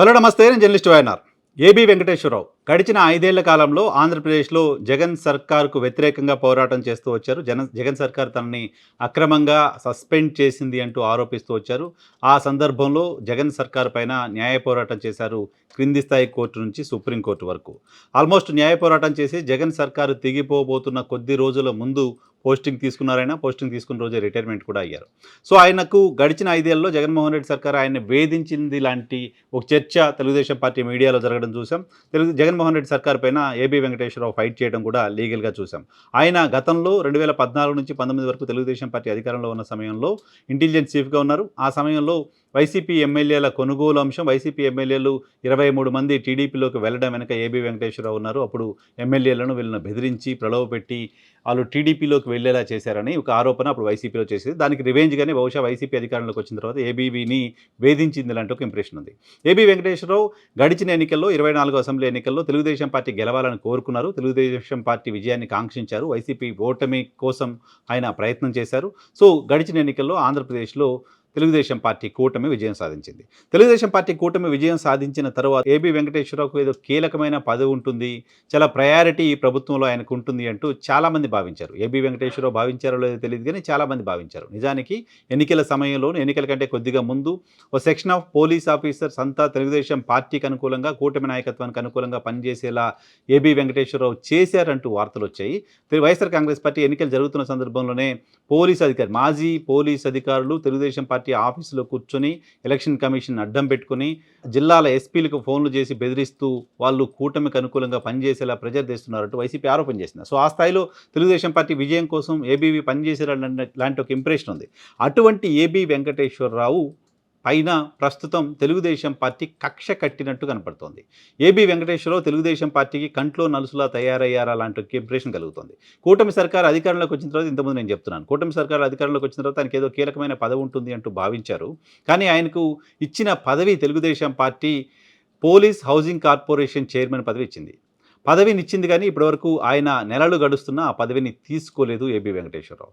Hello నమస్తే. నేను journalist YNR. AB Venkateswararao. గడిచిన ఐదేళ్ళ కాలంలో ఆంధ్రప్రదేశ్లో జగన్ సర్కార్కు వ్యతిరేకంగా పోరాటం చేస్తూ వచ్చారు. జన జగన్ సర్కార్ తనని అక్రమంగా సస్పెండ్ చేసింది అంటూ ఆరోపిస్తూ వచ్చారు. ఆ సందర్భంలో జగన్ సర్కార్ పైన న్యాయ పోరాటం చేశారు క్రింది స్థాయి కోర్టు నుంచి సుప్రీంకోర్టు వరకు. ఆల్మోస్ట్ న్యాయ పోరాటం చేసి జగన్ సర్కారు తెగిపోబోతున్న కొద్ది రోజుల ముందు పోస్టింగ్ తీసుకున్నారైనా పోస్టింగ్ తీసుకున్న రోజే రిటైర్మెంట్ కూడా అయ్యారు. సో ఆయనకు గడిచిన ఐదేళ్ళలో జగన్మోహన్ రెడ్డి సర్కార్ ఆయన వేధించింది లాంటి ఒక చర్చ తెలుగుదేశం పార్టీ మీడియాలో జరగడం చూసాం. తెలుగు జగన్మోహన్ రెడ్డి సర్కార్ పైన ఏబీ వెంకటేశ్వరరావు ఫైట్ చేయడం కూడా లీగల్గా చూసాం. ఆయన గతంలో రెండు వేల పద్నాలుగు నుంచి పంతొమ్మిది వరకు తెలుగుదేశం పార్టీ అధికారంలో ఉన్న సమయంలో ఇంటెలిజెన్స్ చీఫ్గా ఉన్నారు. ఆ సమయంలో వైసీపీ ఎమ్మెల్యేల కొనుగోలు అంశం వైసీపీ ఎమ్మెల్యేలు ఇరవై మూడు మంది టీడీపీలోకి వెళ్ళడం వెనక ఏబీ వెంకటేశ్వరరావు ఉన్నారు. అప్పుడు ఎమ్మెల్యేలను వీళ్ళని బెదిరించి ప్రలోభపెట్టి వాళ్ళు టీడీపీలోకి వెళ్ళేలా చేశారని ఒక ఆరోపణ అప్పుడు వైసీపీలో చేసేది. దానికి రివెంజ్గానే బహుశా వైసీపీ అధికారంలోకి వచ్చిన తర్వాత ఏబీవీని వేధించింది లాంటి ఒక ఇంప్రెషన్ ఉంది. ఏబీ వెంకటేశ్వరరావు గడిచిన ఎన్నికల్లో ఇరవై నాలుగు అసెంబ్లీ ఎన్నికల్లో తెలుగుదేశం పార్టీ గెలవాలని కోరుకున్నారు. తెలుగుదేశం పార్టీ విజయాన్ని కాంక్షించారు. వైసీపీ ఓటమి కోసం ఆయన ప్రయత్నం చేశారు. సో గడిచిన ఎన్నికల్లో ఆంధ్రప్రదేశ్లో తెలుగుదేశం పార్టీ కూటమి విజయం సాధించింది. తెలుగుదేశం పార్టీ కూటమి విజయం సాధించిన తర్వాత ఏబి వెంకటేశ్వరరావుకు ఏదో కీలకమైన పదవి ఉంటుంది చాలా ప్రయారిటీ ఈ ప్రభుత్వంలో ఆయనకు ఉంటుంది అంటూ చాలామంది భావించారు. ఏబి వెంకటేశ్వరరావు భావించారో లేదో తెలియదు కానీ చాలామంది భావించారు. నిజానికి ఎన్నికల సమయంలో ఎన్నికల కంటే కొద్దిగా ముందు ఓ సెక్షన్ ఆఫ్ పోలీస్ ఆఫీసర్స్ అంతా తెలుగుదేశం పార్టీకి అనుకూలంగా కూటమి నాయకత్వానికి అనుకూలంగా పనిచేసేలా ఏబి వెంకటేశ్వరరావు చేశారంటూ వార్తలు వచ్చాయి. వైఎస్ఆర్ కాంగ్రెస్ పార్టీ ఎన్నికలు జరుగుతున్న సందర్భంలోనే పోలీస్ అధికారి మాజీ పోలీస్ అధికారులు తెలుగుదేశం పార్టీ పార్టీ ఆఫీసులో కూర్చొని ఎలక్షన్ కమిషన్ అడ్డం పెట్టుకుని జిల్లాల ఎస్పీలకు ఫోన్లు చేసి బెదిరిస్తూ వాళ్ళు కూటమికి అనుకూలంగా పనిచేసేలా ప్రెజర్ తెస్తున్నారంటూ వైసీపీ ఆరోపణ చేసింది. సో ఆ స్థాయిలో తెలుగుదేశం పార్టీ విజయం కోసం ఏబీవీ పనిచేసేలా లాంటి ఒక ఇంప్రెషన్ ఉంది. అటువంటి ఏబీ వెంకటేశ్వరరావు పైన ప్రస్తుతం తెలుగుదేశం పార్టీ కక్ష కట్టినట్టు కనపడుతోంది. ఏబీ వెంకటేశ్వరరావు తెలుగుదేశం పార్టీకి కంట్లో నలుసులా తయారయ్యారా లాంటి ఇంప్రెషన్ కలుగుతుంది. కూటమి సర్కార్ అధికారంలోకి వచ్చిన తర్వాత ఇంతకుముందు నేను చెప్తున్నాను. కూటమి సర్కార్ అధికారంలోకి వచ్చిన తర్వాత తనకి ఏదో కీలకమైన పదవి ఉంటుంది అంటూ భావించారు. కానీ ఆయనకు ఇచ్చిన పదవి Telugu Desam party police housing corporation chairman పదవి ఇచ్చింది. పదవినిచ్చింది కానీ ఇప్పటివరకు ఆయన నెలలు గడుస్తున్నా ఆ పదవిని తీసుకోలేదు ఏబి వెంకటేశ్వరరావు.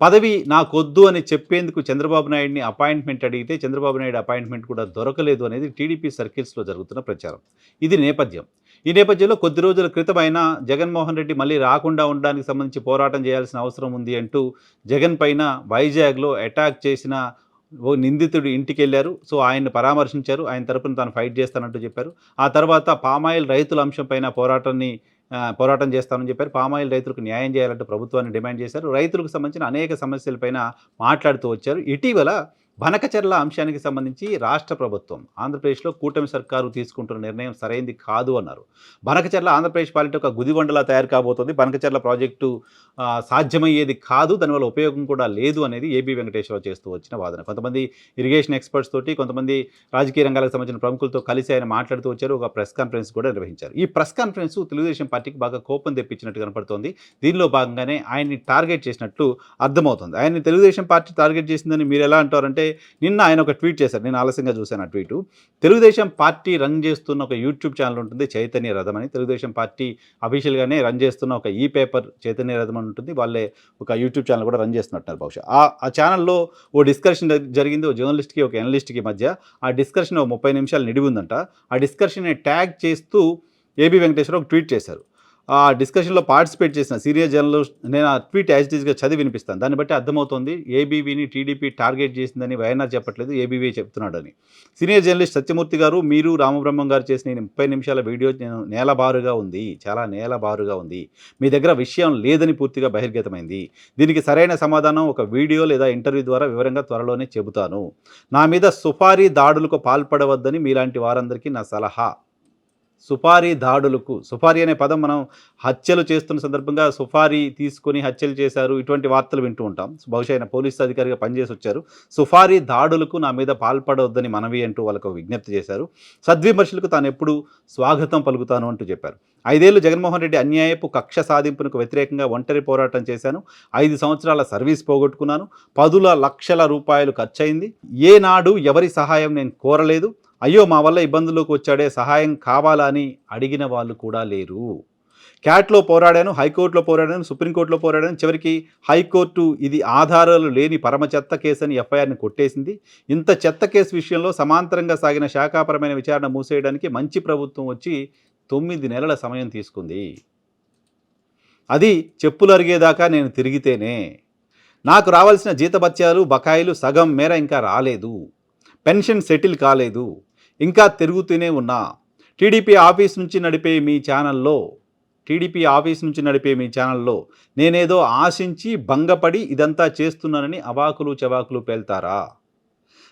పదవి నాకొద్దు అని చెప్పేందుకు చంద్రబాబు నాయుడిని అపాయింట్మెంట్ అడిగితే చంద్రబాబు నాయుడు అపాయింట్మెంట్ కూడా దొరకలేదు అనేది టీడీపీ సర్కిల్స్లో జరుగుతున్న ప్రచారం. ఇది నేపథ్యం. ఈ నేపథ్యంలో కొద్ది రోజుల క్రితం అయినా జగన్మోహన్ రెడ్డి మళ్ళీ రాకుండా ఉండడానికి సంబంధించి పోరాటం చేయాల్సిన అవసరం ఉంది అంటూ జగన్ పైన వైజాగ్లో అటాక్ చేసిన ఓ నిందితుడు ఇంటికి వెళ్ళారు సో ఆయన్ని పరామర్శించారు. ఆయన తరపున తాను ఫైట్ చేస్తానంటూ చెప్పారు. ఆ తర్వాత పామాయిల్ రైతుల అంశం పైన పోరాటాన్ని పోరాటం చేస్తామని చెప్పారు. పామాయిల్ రైతులకు న్యాయం చేయాలంటూ ప్రభుత్వాన్ని డిమాండ్ చేశారు. రైతులకు సంబంధించిన అనేక సమస్యలపైన మాట్లాడుతూ వచ్చారు. ఇటీవల బనకచర్ల అంశానికి సంబంధించి రాష్ట్ర ప్రభుత్వం ఆంధ్రప్రదేశ్లో కూటమి సర్కారు తీసుకుంటున్న నిర్ణయం సరైంది కాదు అన్నారు. బనకచర్ల ఆంధ్రప్రదేశ్ పాలిట ఒక గుదివండలా తయారు కాబోతోంది. బనకచర్ల ప్రాజెక్టు సాధ్యమయ్యేది కాదు. దానివల్ల ఉపయోగం కూడా లేదు అనేది ఏబీ వెంకటేశ్వరరావు చేస్తూ వచ్చిన వాదన. కొంతమంది ఇరిగేషన్ ఎక్స్పర్ట్స్ తోటి కొంతమంది రాజకీయ రంగాలకు సంబంధించిన ప్రముఖులతో కలిసి ఆయన మాట్లాడుతూ వచ్చారు. ఒక ప్రెస్ కాన్ఫరెన్స్ కూడా నిర్వహించారు. ఈ ప్రెస్ కాన్ఫరెన్స్ తెలుగుదేశం పార్టీకి బాగా కోపం తెప్పించినట్టు కనపడుతోంది. దీనిలో భాగంగానే ఆయన్ని టార్గెట్ చేసినట్లు అర్థమవుతుంది. ఆయన్ని తెలుగుదేశం పార్టీ టార్గెట్ చేసిందని మీరు ఎలా అంటారంటే నిన్న ఆయన ఒక ట్వీట్ చేశారు. నేను ఆలస్యంగా చూశాను ఆ ట్వీట్. తెలుగుదేశం పార్టీ రన్ చేస్తున్న ఒక యూట్యూబ్ ఛానల్ ఉంటుంది చైతన్య రథం అని. తెలుగుదేశం పార్టీ అఫీషియల్గానే రన్ చేస్తున్న ఒక ఈ పేపర్ చైతన్య రథం అని ఉంటుంది. వాళ్ళే ఒక యూట్యూబ్ ఛానల్ కూడా రన్ చేస్తున్నట్టున్నారు బహుశా. ఆ ఛానల్లో ఓ డిస్కషన్ జరిగింది. ఓ జర్నలిస్ట్కి ఒక ఎనలిస్ట్కి మధ్య ఆ డిస్కషన్ ఓ ముప్పై నిమిషాలు నిడివి ఉందంట. ఆ డిస్కషన్ని ట్యాగ్ చేస్తూ ఏబీ వెంకటేశ్వర ఒక ట్వీట్ చేశారు. ఆ డిస్కషన్లో పార్టిసిపేట్ చేసిన సీనియర్ జర్నలిస్ట్ నేను ఆ ట్వీట్ యాజిటీస్గా చదివి వినిపిస్తాను. దాన్ని బట్టి అర్థమవుతోంది ఏబీవీని టీడీపీ టార్గెట్ చేసిందని వైఎన్ఆర్ చెప్పట్లేదు ఏబీవీ చెప్తున్నాడని. సీనియర్ జర్నలిస్ట్ సత్యమూర్తి గారు మీరు రామబ్రహ్మం గారు చేసిన ఈ ముప్పై నిమిషాల వీడియో నేను నేలబారుగా ఉంది చాలా నేలబారుగా ఉంది. మీ దగ్గర విషయం లేదని పూర్తిగా బహిర్గతమైంది. దీనికి సరైన సమాధానం ఒక వీడియో లేదా ఇంటర్వ్యూ ద్వారా వివరంగా త్వరలోనే చెబుతాను. నా మీద సుపారీ దాడులకు పాల్పడవద్దని మీలాంటి వారందరికీ నా సలహా. సుపారీ దాడులకు సుపారీ అనే పదం మనం హత్యలు చేస్తున్న సందర్భంగా సుపారీ తీసుకొని హత్యలు చేశారు ఇటువంటి వార్తలు వింటూ ఉంటాం. బహుశా ఆయన పోలీసు అధికారిగా పనిచేసి వచ్చారు. సుపారీ దాడులకు నా మీద పాల్పడవద్దని మనవి అంటూ వాళ్ళకు విజ్ఞప్తి చేశారు. సద్విమర్శలకు తాను ఎప్పుడు స్వాగతం పలుకుతాను అంటూ చెప్పారు. ఐదేళ్ళు జగన్మోహన్ రెడ్డి అన్యాయపు కక్ష సాధింపునకు వ్యతిరేకంగా ఒంటరి పోరాటం చేశాను. ఐదు సంవత్సరాల సర్వీస్ పోగొట్టుకున్నాను. పదుల లక్షల రూపాయలు ఖర్చయింది. ఏనాడు ఎవరి సహాయం నేను కోరలేదు. అయ్యో మా వల్ల ఇబ్బందుల్లోకి వచ్చాడే సహాయం కావాలా అని అడిగిన వాళ్ళు కూడా లేరు. క్యాట్లో పోరాడాను హైకోర్టులో పోరాడాను సుప్రీంకోర్టులో పోరాడాను. చివరికి హైకోర్టు ఇది ఆధారాలు లేని పరమ చెత్త కేసు అని ఎఫ్ఐఆర్ని కొట్టేసింది. ఇంత చెత్త కేసు విషయంలో సమాంతరంగా సాగిన శాఖాపరమైన విచారణ మూసేయడానికి మంచి ప్రభుత్వం వచ్చి తొమ్మిది నెలల సమయం తీసుకుంది. అది చెప్పులు అరిగేదాకా నేను తిరిగితేనే. నాకు రావాల్సిన జీతభత్యాలు బకాయిలు సగం మేర ఇంకా రాలేదు. పెన్షన్ సెటిల్ కాలేదు. ఇంకా తిరుగుతూనే ఉన్నా. టీడీపీ ఆఫీస్ నుంచి నడిపే మీ ఛానల్లో టీడీపీ ఆఫీస్ నుంచి నడిపే మీ ఛానల్లో నేనేదో ఆశించి భంగపడి ఇదంతా చేస్తున్నానని అవాకులు చవాకులు పేల్తారా?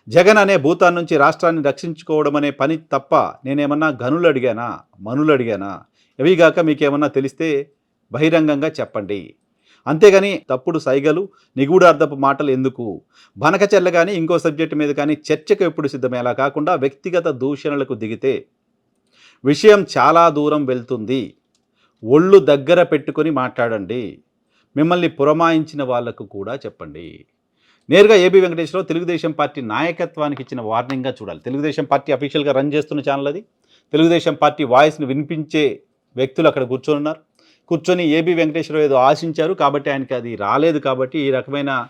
జగన్ అనే భూతాన్ నుంచి రాష్ట్రాన్ని రక్షించుకోవడం అనే పని తప్ప నేనేమన్నా గనులు అడిగానా? మనులు అడిగానా? ఇవిగాక మీకేమన్నా తెలిస్తే బహిరంగంగా చెప్పండి. అంతేగాని తప్పుడు సైగలు నిగూఢార్థపు మాటలు ఎందుకు? బనకచెల్ల కానీ ఇంకో సబ్జెక్టు మీద కానీ చర్చకు ఎప్పుడు సిద్ధమేలా కాకుండా వ్యక్తిగత దూషణలకు దిగితే. విషయం చాలా దూరం వెళ్తుంది. ఒళ్ళు దగ్గర పెట్టుకొని మాట్లాడండి. మిమ్మల్ని పురమాయించిన వాళ్ళకు కూడా చెప్పండి. నేరుగా ఏబీ వెంకటేశ్వరరావు తెలుగుదేశం పార్టీ నాయకత్వానికి ఇచ్చిన వార్నింగ్గా చూడాలి. తెలుగుదేశం పార్టీ అఫీషియల్గా రన్ చేస్తున్న ఛానల్ అది. తెలుగుదేశం పార్టీ వాయిస్ని వినిపించే వ్యక్తులు అక్కడ కూర్చొని ఉన్నారు కూర్చొని ఏబీ వెంకటేశ్వరరావు ఏదో ఆశించారు కాబట్టి ఆయనకి అది రాలేదు కాబట్టి ఈ రకమైన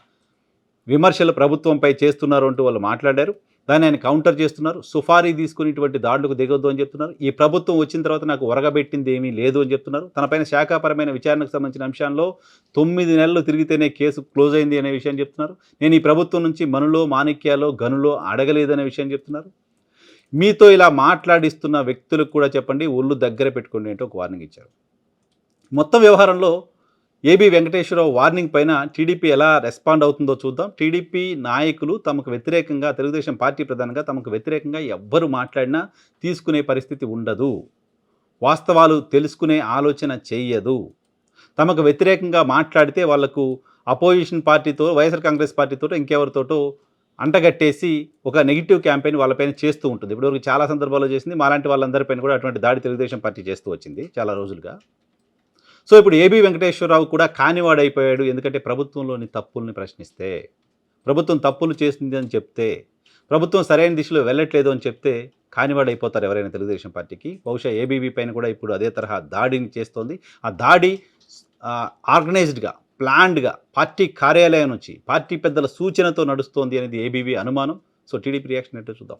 విమర్శలు ప్రభుత్వంపై చేస్తున్నారు అంటూ వాళ్ళు మాట్లాడారు. దాన్ని ఆయన కౌంటర్ చేస్తున్నారు. సుఫారీ తీసుకుని ఇటువంటి దాడులకు దిగొద్దు అని చెప్తున్నారు. ఈ ప్రభుత్వం వచ్చిన తర్వాత నాకు ఒరగబెట్టింది ఏమీ లేదు అని చెప్తున్నారు. తనపైన శాఖాపరమైన విచారణకు సంబంధించిన అంశాల్లో తొమ్మిది నెలలు తిరిగితేనే కేసు క్లోజ్ అయింది అనే విషయం చెప్తున్నారు. నేను ఈ ప్రభుత్వం నుంచి మనులో మాణిక్యాలో గనులో అడగలేదనే విషయం చెప్తున్నారు. మీతో ఇలా మాట్లాడిస్తున్న వ్యక్తులకు కూడా చెప్పండి. ఒళ్ళు దగ్గర పెట్టుకోండి అంటే ఒక వార్నింగ్ ఇచ్చారు. మొత్తం వ్యవహారంలో ఏబి వెంకటేశ్వరరావు వార్నింగ్ పైన టీడీపీ ఎలా రెస్పాండ్ అవుతుందో చూద్దాం. టీడీపీ నాయకులు తమకు వ్యతిరేకంగా తెలుగుదేశం పార్టీ ప్రధానంగా తమకు వ్యతిరేకంగా ఎవ్వరు మాట్లాడినా తీసుకునే పరిస్థితి ఉండదు. వాస్తవాలు తెలుసుకునే ఆలోచన చెయ్యదు. తమకు వ్యతిరేకంగా మాట్లాడితే వాళ్ళకు అపోజిషన్ పార్టీతో వైఎస్ఆర్ కాంగ్రెస్ పార్టీతో ఇంకెవరితోటో అంటగట్టేసి ఒక నెగిటివ్ క్యాంపెయిన్ వాళ్ళపైన చేస్తూ ఉంటుంది. ఇప్పటివరకు చాలా సందర్భాల్లో చేసింది. మాలాంటి వాళ్ళందరిపైన కూడా అటువంటి దాడి తెలుగుదేశం పార్టీ చేస్తూ వచ్చింది చాలా రోజులుగా. సో ఇప్పుడు ఏబి వెంకటేశ్వరరావు కూడా కానివాడైపోయాడు. ఎందుకంటే ప్రభుత్వంలోని తప్పుల్ని ప్రశ్నిస్తే ప్రభుత్వం తప్పులు చేసింది అని చెప్తే ప్రభుత్వం సరైన దిశలో వెళ్ళట్లేదు అని చెప్తే కానివాడైపోతారు ఎవరైనా తెలుగుదేశం పార్టీకి. బహుశా ఏబీవీ పైన కూడా ఇప్పుడు అదే తరహా దాడిని చేస్తోంది. ఆ దాడి ఆర్గనైజ్డ్గా ప్లాన్డ్గా పార్టీ కార్యాలయం నుంచి పార్టీ పెద్దల సూచనతో నడుస్తోంది అనేది ఏబీవీ అనుమానం. సో టీడీపీ రియాక్షన్ ఏంటో చూద్దాం.